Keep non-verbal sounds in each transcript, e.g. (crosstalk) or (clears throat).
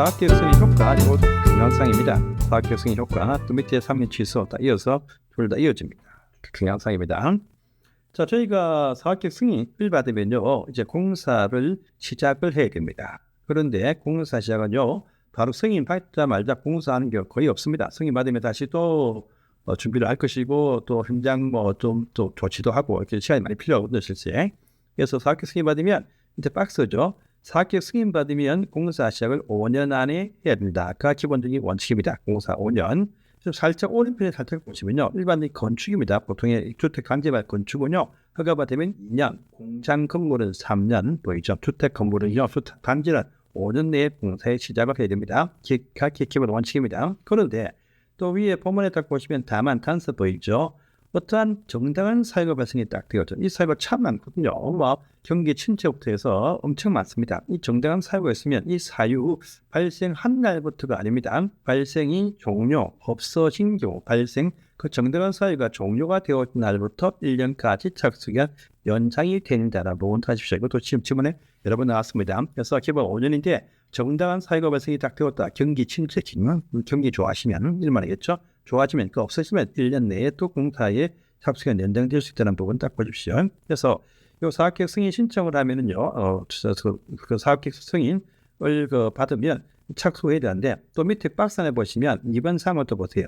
사학계획 승인 효과 이거 동영상입니다. 사학계획 승인 효과 또 밑에 3인 취소 다 이어서 둘 다 이어집니다. 동영상입니다. 자 저희가 사학계획 승인을 받으면요 이제 공사를 시작을 해야 됩니다. 그런데 공사 시작은요 바로 승인 받자마자 공사하는 게 거의 없습니다. 승인 받으면 다시 또 어, 준비를 할 것이고 또 현장 뭐 좀 또 조치도 하고 이렇게 시간이 많이 필요하거든요 실제. 그래서 사학계획 승인 받으면 이제 박스죠. 사학계획 승인 받으면 공사 시작을 5년 안에 해야 됩니다. 아까 기본적인 원칙입니다. 공사 5년. 좀 살짝 오른편에 살짝 보시면요. 일반적인 건축입니다. 보통의 주택 강제발 건축은요. 허가받으면 2년, 공장 건물은 3년 보이죠. 주택 건물은요. 주택 단지는 5년 내에 공사에 시작을 해야 됩니다. 각기 기본 원칙입니다. 그런데 또 위에 본문에 딱 보시면 다만 단서 보이죠. 어떠한 정당한 사유가 발생이 딱 되었죠. 이 사유가 참 많거든요. 뭐 경기 침체부터 해서 엄청 많습니다. 이 정당한 사유가 있으면 이 사유 발생한 날부터가 아닙니다. 발생이 종료, 없어진 경우 발생 그 정당한 사유가 종료가 되었던 날부터 1년까지 착수가 연장이 된다라고 원하십시오. 이것도 지금 지문에 여러 번 나왔습니다. 그래서 기본 5년인데 정당한 사유가 발생이 딱 되었다. 경기 침체 기능, 경기 좋아하시면 일만하겠죠. 좋아지면 그 없어지면 1년 내에 또 공사에 착수가 연장될 수 있다는 부분 딱 보십시오. 그래서 요 사업계획 승인 신청을 하면은요, 어, 그, 그 사업계획 승인을 그 받으면 착수해야 되는데 또 밑에 박스 안에 보시면 이번 사항을 또 보세요.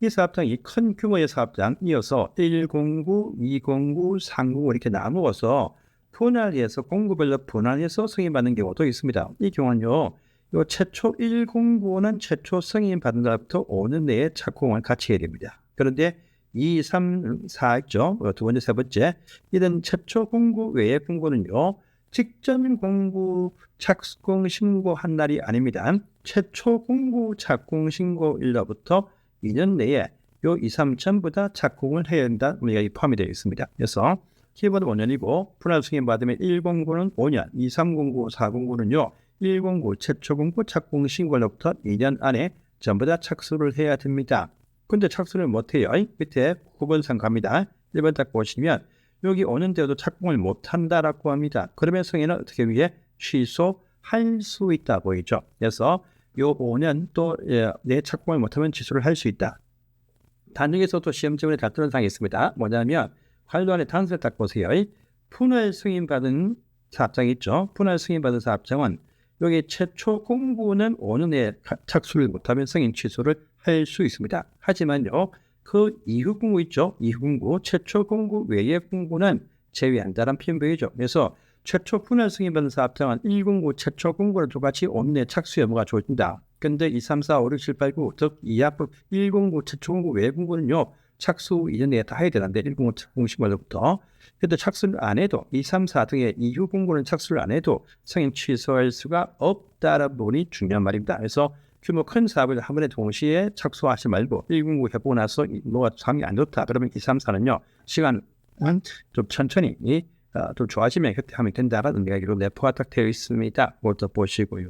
이 사업장이 큰 규모의 사업장 이어서 109, 209, 309 이렇게 나누어서 분할해서 공구별로 분할해서 승인받는 경우도 있습니다. 이 경우는요, 요 최초 109는 최초 승인 받은 날부터 5년 내에 착공을 같이 해야 됩니다. 그런데 2, 3, 4 있죠. 두 번째, 세 번째. 이런 최초 공구 외의 공구는요. 직전 공구 착공 신고한 날이 아닙니다. 최초 공구 착공 신고일로부터 2년 내에 요 2, 3 전부 다 착공을 해야 한다. 우리가 포함이 되어 있습니다. 그래서 키보드 5년이고 분할 승인 받으면 109는 5년, 2309, 409는요. 109 최초 공구 착공 신고로부터 2년 안에 전부 다 착수를 해야 됩니다. 근데 착수를 못해요. 밑에 9번상 갑니다. 1번 딱 보시면 여기 오는데도 착공을 못한다라고 합니다. 그러면 승인은 어떻게 위해 취소할 수 있다 보이죠. 그래서 요 5년 또내 예, 착공을 못하면 취소를 할 수 있다. 단중에서 또 시험 지문에 다투는 사항이 있습니다. 뭐냐면 관료안의 단서를 딱 보세요. 분할 승인받은 사업장 있죠. 분할 승인받은 사업장은 여기 최초 공부는 5년 내에 착수를 못하면 승인 취소를 할 수 있습니다. 하지만요, 그 이후 공부 있죠? 이후 공부, 최초 공부 외의 공부는 제외한다는 표현이죠. 그래서 최초 분할 승인받은 사업장은 1공구 최초 공부를 똑같이 5년 내에 착수 여부가 좋습니다. 근데 2, 3, 4, 5, 6, 7, 8, 9, 즉 이하법 1공구 최초 공부 외의 공부는요, 착수 이전 내에 다 해야 되는데 1공구 착공 시간부터 그런데 착수를 안 해도 2, 3, 4 등의 이후 공부는 착수를 안 해도 승인 취소할 수가 없다는 부분이 중요한 말입니다. 그래서 규모 큰 사업을 한 번에 동시에 착수하지 말고 1공구 해보고 나서 뭐가 상이 안 좋다. 그러면 2, 3, 4는요. 시간은 좀 천천히 어, 좀 좋아지면 그때 하면 된다라는 이야기로 내포가 딱 되어 있습니다. 그것도 보시고요.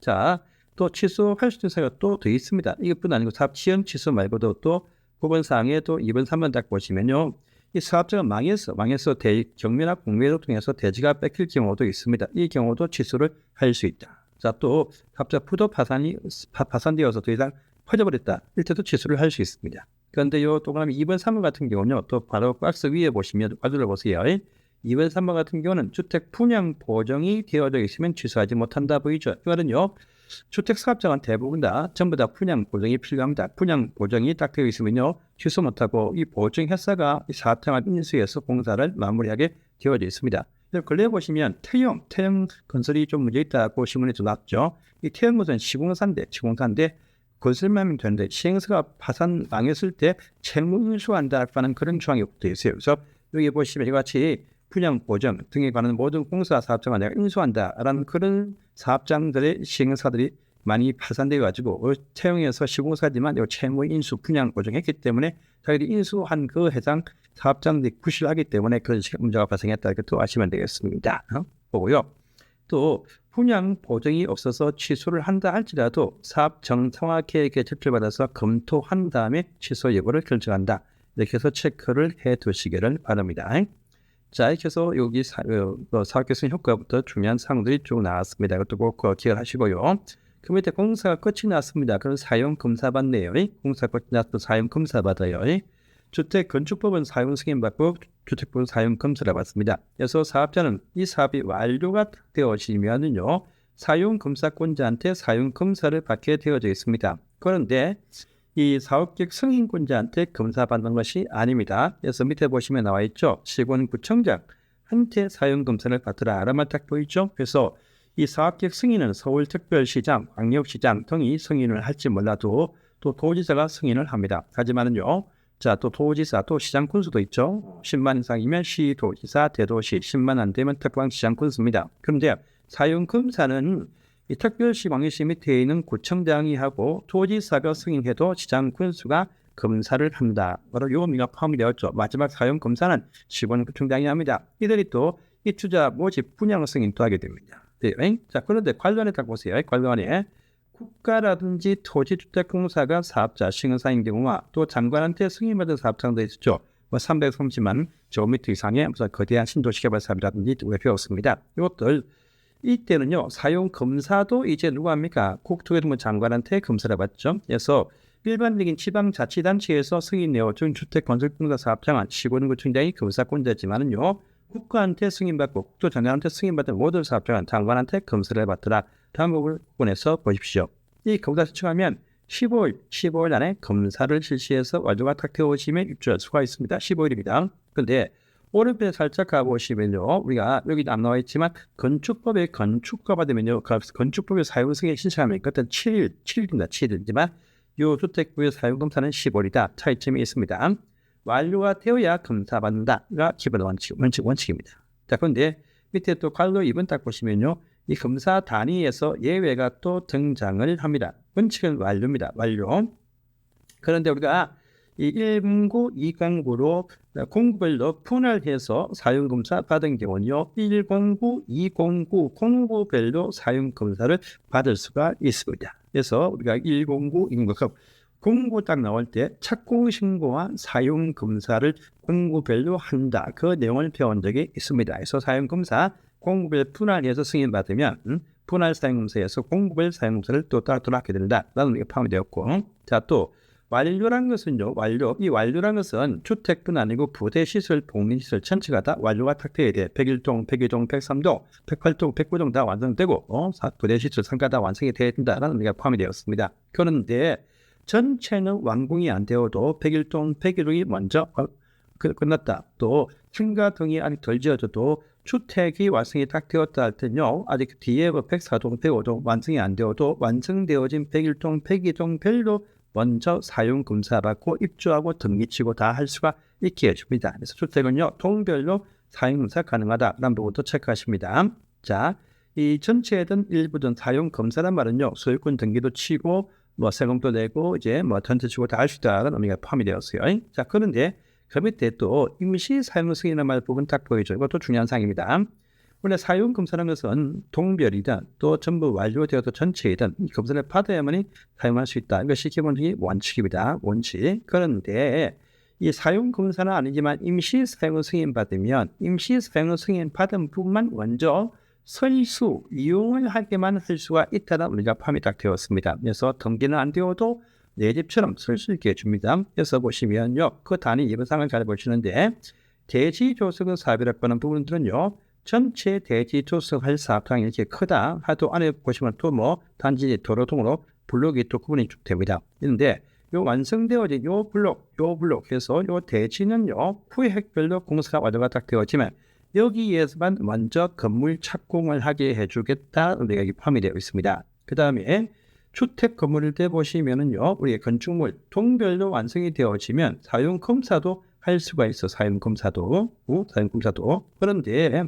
자, 또 취소할 수 있는 사유가 또 되어 있습니다. 이것뿐 아니고 사업 취소 말고도 또 9번 사항에 또 2번, 3번 딱 보시면요. 이 사업자가 망해서 망해서 대, 경매나 공매를 통해서 대지가 뺏길 경우도 있습니다. 이 경우도 취소를 할 수 있다. 자, 또 갑자 부도 파산이 파, 파산되어서 더 이상 퍼져버렸다. 이때도 취소를 할 수 있습니다. 그런데 요 동그라미 2번, 3번 같은 경우는요. 또 바로 박스 위에 보시면 과도를 보세요. 2번, 3번 같은 경우는 주택 분양 보정이 되어져 있으면 취소하지 못한다 보이죠. 이거는요. 주택 사업장은 대부분 다 전부 다 분양 보정이 필요합니다. 분양 보정이 딱 되어 있으면요. 취소 못하고 이 보증 회사가 이 사업장을 인수해서 공사를 마무리하게 되어져 있습니다. 근래 보시면 태형, 태형 건설이 좀 문제 있다고 신문에 좀 났죠. 이 태형 건설은 시공사인데, 시공사인데 건설만 되는데 시행사가 파산 망했을 때 채무 인수한다라는 그런 조항이 되어 있어요. 그래서 여기 보시면 이같이 분양 보정 등에 관한 모든 공사 사업장을 내가 인수한다라는 그런 사업장들의 시행사들이 많이 파산돼 가지고 채용해서 시공사지만 채무 인수 분양 보정했기 때문에 자기들이 인수한 그 해당 사업장들이 부실하기 때문에 그런 문제가 발생했다 이렇게 또 아시면 되겠습니다. 어? 보고요. 또 분양 보정이 없어서 취소를 한다 할지라도 사업 정상화 계획에 제출받아서 검토한 다음에 취소 여부를 결정한다. 이렇게 해서 체크를 해 두시기를 바랍니다. 자, 이렇게 해서 여기 사, 어, 어 사업계승 효과부터 중요한 사항들이 쭉 나왔습니다. 이것도 꼭 기억하시고요. 그 밑에 공사가 끝이 났습니다. 그럼 사용 검사 받네요. 공사 끝이 났도 사용 검사 받아요. 주택 건축법은 사용 승인 받고 주택법은 사용 검사를 받습니다. 그래서 사업자는 이 사업이 완료가 되어지면은요 사용 검사권자한테 사용 검사를 받게 되어져 있습니다. 그런데 이 사업계획 승인권자한테 검사 받는 것이 아닙니다. 그래서 밑에 보시면 나와 있죠. 시군구청장 한테 사용 검사를 받더라. 라말 딱 보이죠. 그래서 이 사업계획 승인은 서울특별시장, 광역시장 등이 승인을 할지 몰라도 또 도지사가 승인을 합니다. 하지만은요. 자, 또 도지사, 또 시장 군수도 있죠. 10만 이상이면 시, 도지사, 대도시, 10만 안 되면 특광시장 군수입니다. 그런데 사용 검사는 이 특별시, 광역시 밑에 있는 구청장이 하고 도지사가 승인해도 시장 군수가 검사를 합니다. 바로 요 의미가 포함이 되었죠. 마지막 사용 검사는 시군 구청장이 합니다. 이들이 또이 투자 모집 분양 승인도 하게 됩니다. 네, 자 그런데 관련해 딱 보세요. 관련해 국가라든지 토지주택공사가 사업자 시행사인 경우와 또 장관한테 승인받은 사업장도 있었죠. 뭐 330만 저 미터 이상의 무슨 거대한 신도시 개발 사업이라든지 우리가 배웠습니다. 이것들 이때는요 사용 검사도 이제 누가 합니까? 국토교통부 장관한테 검사를 받죠. 그래서 일반적인 지방자치단체에서 승인 내어준 주택건설공사 사업장은 시군구청장이 검사권자지만은요 국가한테 승인받고 국토장관한테 승인받은 모든 사업장은 장관한테 검사를 받더라. 다음 부분에서 보십시오. 이 검사 신청하면 15일, 15일 안에 검사를 실시해서 완료가 탁 되어지면 입주할 수가 있습니다. 15일입니다. 그런데 오른편에 살짝 가보시면요. 우리가 여기 안 나와 있지만 건축법에 건축가 받으면요. 그 건축법의 사용 승인 신청하면 그때 7일, 7일입니다. 7일이지만 이 주택부의 사용 검사는 15일이다. 차이점이 있습니다. 완료가 되어야 검사받는다가 기본 원칙, 원칙, 원칙입니다. 자, 그런데 밑에 또 관로 2번 딱 보시면요. 이 검사 단위에서 예외가 또 등장을 합니다. 원칙은 완료입니다. 완료. 그런데 우리가 이 1공구, 2공구로 공구별로 분할해서 사용검사 받은 경우는요. 1공구, 2공구, 공구별로 사용검사를 받을 수가 있습니다. 그래서 우리가 1공구, 2공구, 공고 딱 나올 때 착공 신고와 사용 검사를 공구별로 한다. 그 내용을 배운 적이 있습니다. 그래서 사용 검사 공구별 분할해서 승인 받으면 음, 분할 사용 검사에서 공구별 사용 검사를 또 따로 또 하게 된다라는 게 포함이 되었고, 자 또 완료란 것은요. 완료 이 완료란 것은 주택뿐 아니고 부대 시설, 복리 시설 전체가 다 완료가 탁 돼야 돼. 101동, 102동, 103동, 108동, 109동 다 완성되고 어, 부대 시설 상가 다 완성이 돼야 된다라는 게 포함이 되었습니다. 그런데 전체는 완공이 안 되어도 101동, 101동이 먼저 끝났다. 또 층가 등이 아직 덜 지어져도 주택이 완성이 딱 되었다 할 때는요. 아직 뒤에 104동, 105동 완성이 안 되어도 완성되어진 101동, 102동 별로 먼저 사용 검사 받고 입주하고 등기치고 다 할 수가 있게 해줍니다. 그래서 주택은요. 동별로 사용 검사 가능하다 라는 부분도 체크하십니다. 자, 이 전체든 일부든 사용 검사란 말은요. 소유권 등기도 치고 뭐 세금도 내고 이제 뭐 전체 치고 다 할 수 있다는 의미가 포함이 되었어요. 자 그런데 그 밑에 또 임시 사용 승인이라는 말 부분 딱 보이죠. 이것도 중요한 사항입니다. 원래 사용 검사라는 것은 동별이든 또 전부 완료되어도 전체이든 검사를 받아야만이 사용할 수 있다. 이것이 기본적인 원칙입니다. 원칙. 그런데 이 사용 검사는 아니지만 임시 사용 승인 받으면 임시 사용 승인 받은 부분만 먼저 설수 이용을 하게만 할 수가 있다는 우리가 포함이 딱 되었습니다. 그래서 등기는 안 되어도 내 집처럼 쓸 수 있게 해줍니다. 그래서 보시면요. 그 단위 이번상을 잘 보시는데 대지 조성은 사업이라고 하는 부분들은요. 전체 대지 조성할 사업장이 이렇게 크다 하도 안에 보시면 또 뭐 단지 도로 통으로 블록이 또 구분이 쭉 됩니다. 그런데 요 완성되어진 요 블록, 요 블록 해서 요 대지는요 후획별로 공사가 완료가 딱 되었지만 여기에서만 먼저 건물 착공을 하게 해주겠다는 내용이 포함이 되어 있습니다. 그 다음에 주택 건물을 때 보시면은요, 우리 건축물 동별로 완성이 되어지면 사용 검사도 할 수가 있어. 사용 검사도, 사용 검사도. 그런데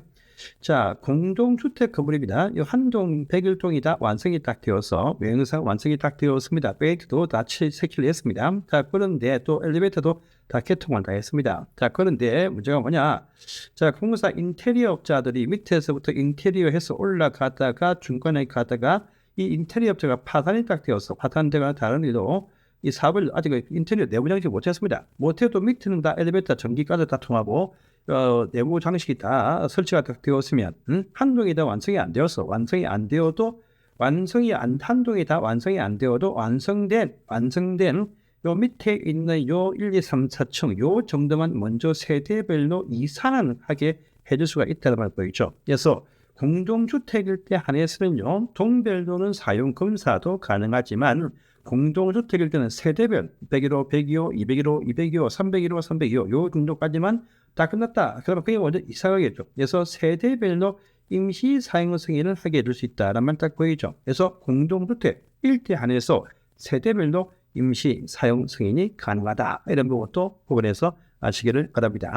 자, 공동주택 건물입니다. 이 한동, 백일동이 다 완성이 딱 되어서 외형상 완성이 딱 되었습니다. 베이트도 다 세키를 했습니다. 자, 그런데 또 엘리베이터도 다 개통을 다 했습니다. 자, 그런데 문제가 뭐냐? 자, 공사 인테리어 업자들이 밑에서부터 인테리어 해서 올라가다가 중간에 가다가 이 인테리어 업자가 파산이 딱 되었어. 파산되거나 다른 일로 이 사업을 아직 인테리어 내부 장식 못했습니다. 못해도 밑에는 다 엘리베이터 전기까지 다 통하고 어, 내부 장식이 다 설치가 딱 되었으면 음? 한동이 다 완성이 안 되었어. 완성이 안 되어도 완성이 안 한동이 다 완성이 안 되어도 완성된 완성된 요 밑에 있는 요 1, 2, 3, 4층 요 정도만 먼저 세대별로 이산을 하게 해줄 수가 있다는 말 보이죠. 그래서 공동주택일 때 한해서는요 동별로는 사용 검사도 가능하지만 공동주택일 때는 세대별 101호, 102호, 201호, 202호, 301호, 302호 요 정도까지만 다 끝났다. 그러면 그게 먼저 이사가겠죠. 그래서 세대별로 임시 사용 승인을 하게 해줄 수 있다라는 말딱 보이죠. 그래서 공동주택 일대 한해서 세대별로 임시 사용 승인이 가능하다. 이런 부분도 구분해서 아시기를 바랍니다.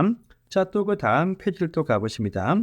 자, 또 그 다음 페이지를 또 가보십니다.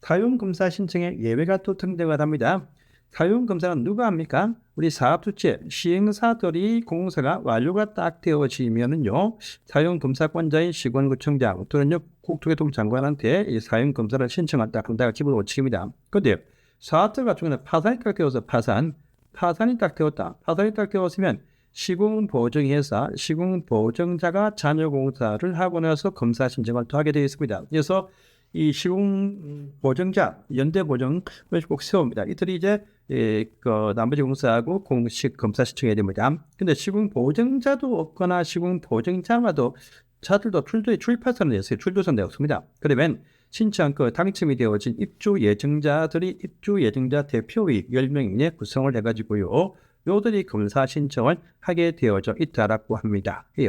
사용검사 신청에 예외가 또 등장을 합니다. 사용검사는 누가 합니까? 우리 사업주체, 시행사들이 공사가 완료가 딱 되어지면은요, 사용검사권자인 시군구청장 또는 국토교통 장관한테 이 사용검사를 신청한다 한다가 기본 원칙입니다. 근데 사업자 같은 경우는 파산이 딱 되어서 파산, 파산이 딱 되었다. 파산이 딱 되었으면 시공보증회사, 시공보증자가 잔여공사를 하고 나서 검사 신청을 또 하게 되어 있습니다. 그래서 이 시공 보증자, 연대 보증을 꼭 세웁니다. 이들이 이제 예, 그 나머지 공사하고 공식 검사 신청해야 됩니다. 근데 시공 보증자도 없거나 시공 보증자마도 자들도 출도에 출입하선을 냈어요. 출도선이 없습니다. 그러면 신청 그 당첨이 되어진 입주 예정자들이 입주 예정자 대표의 10명에 구성을 해가지고요. 요들이 검사 신청을 하게 되어져 있다라고 합니다. 예.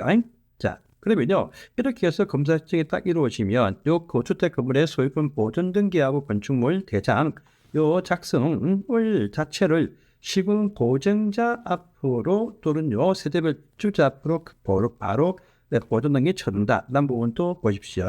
자, 그러면요. 이렇게 해서 검사 신청이 딱 이루어지면 요 고주택 건물의 소유권 보존 등기하고 건축물 대장 요 작성을 자체를 시군 보증자 앞으로 또는 요 세대별 주자 앞으로 바로, 바로 네, 보존 등기 쳐준다라는 부분도 보십시오.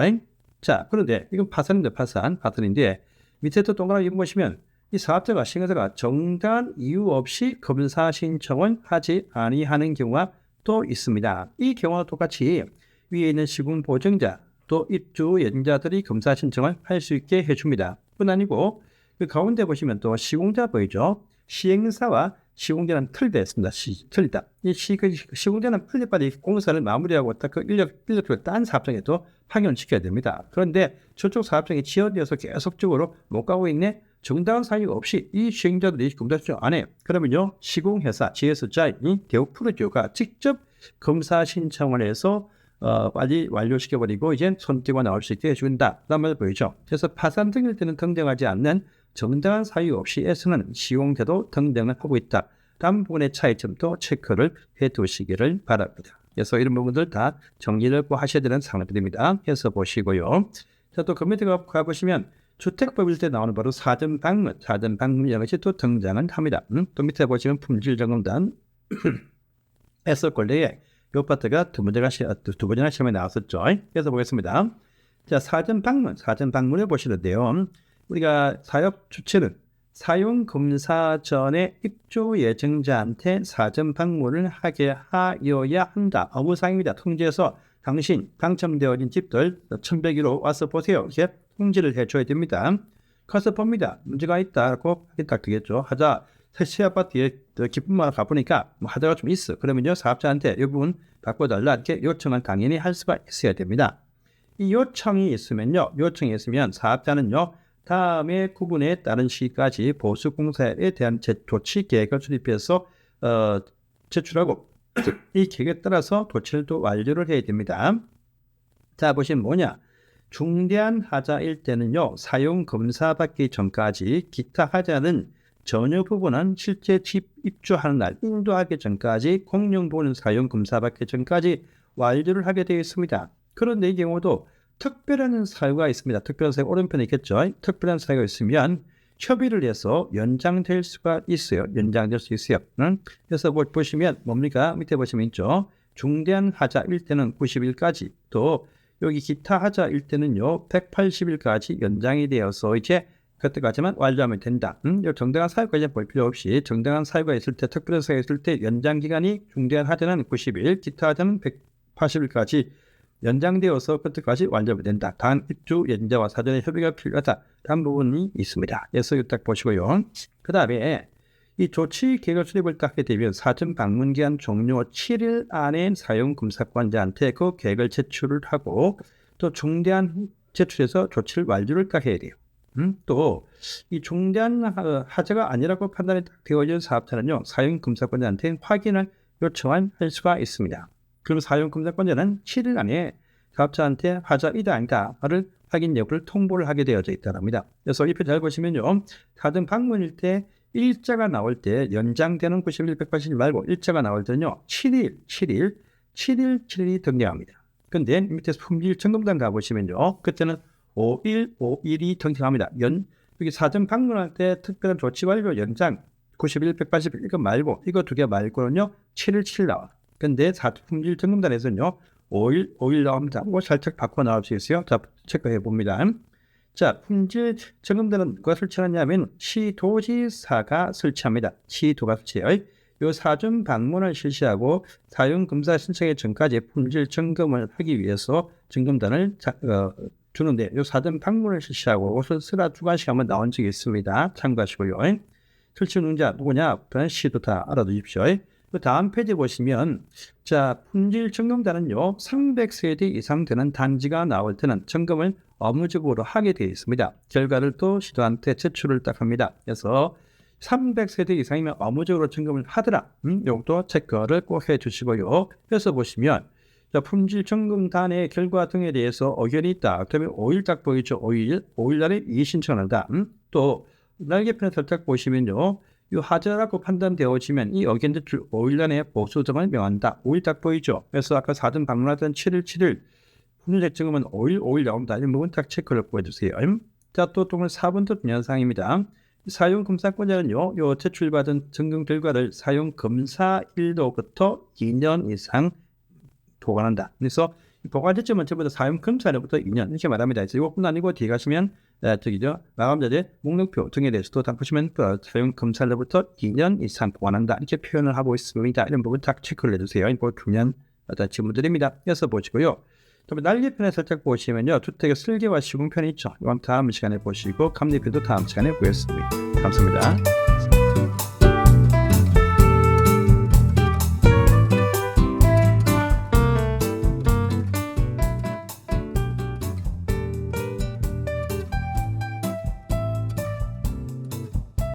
자, 그런데 이건 파산인데 파산, 파산인데 밑에 또 동그라미 보시면 이 사업자가 시행사가 정당한 이유 없이 검사 신청을 하지 아니하는 경우가 또 있습니다. 이 경우와 똑같이 위에 있는 시군 보증자 또 입주 예정자들이 검사 신청을 할 수 있게 해줍니다. 뿐 아니고 그 가운데 보시면 또 시공자 보이죠? 시행사와 시공자는 틀되어 있습니다. 시, 틀리다. 이 시, 그 시공자는 빨리빨리 공사를 마무리하고 딱그 인력, 인력을 딴 사업장에도 파견시켜야 됩니다. 그런데 저쪽 사업장이 지연되어서 계속적으로 못 가고 있네? 정당한 사유 없이 이 시행자들이 검사 신청 안 해요. 그러면요, 시공회사, GS자인 대우프로지오가 직접 검사 신청을 해서 어, 빨리 완료시켜버리고 이제 손띄가 나올 수 있게 해준다. 라는 말 보이죠. 그래서 파산 등일 때는 등장하지 않는 정당한 사유 없이 S는 시공제도 등등을 하고 있다. 다음 부분의 차이점도 체크를 해 두시기를 바랍니다. 그래서 이런 부분들 다 정리를 꼭 하셔야 되는 상황들입니다. 해서 보시고요. 자, 또그 밑에 가보시면 주택법일 때 나오는 바로 사전 방문, 사전 방문이라는 것이 또 등장을 합니다. 음? 또 밑에 보시면 품질 점검단 에서 권례에 이 파트가 두 번째가 시, 두, 두 번째나 시험에 나왔었죠. 그래서 보겠습니다. 자, 사전 방문, 사전 방문을 보시는데요. 우리가 사업 주체는 사용 검사 전에 입주 예정자한테 사전 방문을 하게 하여야 한다. 업무상입니다. 통지에서 당신 당첨되어진 집들 1101호 와서 보세요. 이렇게 통지를 해줘야 됩니다. 가서 봅니다. 문제가 있다고 딱 되겠죠. 하자 새 아파트에 기쁨만 가보니까 뭐 하자가 좀 있어. 그러면요 사업자한테 이 부분 바꿔달라 이렇게 요청을 당연히 할 수가 있어야 됩니다. 이 요청이 있으면요, 요청이 있으면 사업자는요 다음에 구분에 따른 시까지 보수공사에 대한 조치 계획을 수립해서 어, 제출하고 (clears throat) 이 계획에 따라서 조치를 또 완료를 해야 됩니다. 자 보시면 뭐냐 중대한 하자일 때는요 사용 검사 받기 전까지 기타 하자는 전혀 부분은 실제 집 입주하는 날 인도하기 전까지 공용 보는 사용 검사 받기 전까지 완료를 하게 되어 있습니다. 그런데 이 경우도 특별한 사유가 있습니다. 특별한 사유 오른편에 있겠죠. 특별한 사유가 있으면 협의를 해서 연장될 수가 있어요. 연장될 수 있어요. 응? 그래서 뭐 보시면 뭡니까? 밑에 보시면 있죠. 중대한 하자일 때는 90일까지 또 여기 기타 하자일 때는요 180일까지 연장이 되어서 이제 그때까지만 완료하면 된다. 음? 정당한 사유까지 볼 필요 없이 정당한 사유가 있을 때 특별한 사유가 있을 때 연장 기간이 중대한 하자는 90일, 기타 하자는 180일까지 연장되어서 그때까지 완료가 된다. 단 입주 예정자와 사전에 협의가 필요하다. 라는 부분이 있습니다. 이거 딱 보시고요. 그 다음에 이 조치 계획을 수립을 하게 되면 사전 방문 기한 종료 7일 안에 사용 검사관자한테 그 계획을 제출을 하고 또 중대한 제출해서 조치를 완료를 해야 돼요. 음, 또이 중대한 하- 하자가 아니라고 판단이 딱 되어진 사업자는요 사용 검사권자한테 확인을 요청할 수가 있습니다. 그리고 사용 검사권자는 7일 안에 사업자한테 하자이다 아니다.를 확인 여부를 통보를 하게 되어져 있다랍니다. 그래서 이 표 잘 보시면요 가등 방문일 때 일자가 나올 때 연장되는 91, 180일 말고 일자가 나올 때는요 7일, 7일, 7일, 7일이 등장합니다. 근데 밑에 품질 점검단 가보시면요 그때는 5일, 5일이 등장합니다. 연 여기 사전 방문할 때 특별한 조치 완료 연장 91, 180일 이거 말고 이거 두 개 말고는요 7일, 7일 나와. 근데 사전 품질 점검단에서는요 5일, 5일 나옵니다. 뭐 살짝 바꿔 나올 수 있어요. 자 체크해 봅니다. 자, 품질 점검단은 누가 설치하냐면 시도지사가 설치합니다. 시도가 설치해요. 요 사전 방문을 실시하고 사용 검사 신청의 전까지 품질 점검을 하기 위해서 점검단을 자, 어, 주는데 요 사전 방문을 실시하고 쓰라 주관식 한번 나온 적이 있습니다. 참고하시고요. 설치 운영자 누구냐? 그건 시도다 알아두십시오. 그 다음 페이지 보시면 자 품질 점검단은요 300세대 이상 되는 단지가 나올 때는 점검을 업무적으로 하게 되어 있습니다. 결과를 또 시도한테 제출을 딱 합니다. 그래서 300세대 이상이면 업무적으로 점검을 하더라. 음, 요것도 체크를 꼭 해주시고요. 그래서 보시면 자, 품질 점검단의 결과 등에 대해서 의견이 있다. 그러면 5일 딱 보이죠. 5일, 5일 날에 이의 신청을 한다. 음? 또 날개편에 살짝 보시면요. 이 하자라고 판단되어지면 이 의견들 5일 안에 보수점을 명한다. 5일 딱 보이죠. 그래서 아까 4등 방문하던 7일, 7일 품질 점검은 5일, 5일 나온다. 이 부분 딱 체크를 보여주세요. 음? 자, 또 또는 4번도 동영상입니다. 사용 검사권자는요, 요 제출받은 점검 결과를 사용 검사 일로부터 2년 이상 보관한다. 그래서 이 보관 시점은 전부 다 사용 검사일로부터 2년 이렇게 말합니다. 그래서 이것뿐 아니고 뒤에 가시면 에, 저기죠 마감자재 목록표 등에 대해서도 다 보시면 그 사용 검사일로부터 2년 이상 보관한다 이렇게 표현을 하고 있습니다. 이런 부분 딱 체크를 해주세요. 이거 중요한 어떤 질문들입니다. 이어서 보시고요. 그다음에 날개편에 살짝 보시면요 주택의 설계와 시공편이 있죠. 이건 다음 시간에 보시고 감리표도 다음 시간에 보겠습니다. 감사합니다.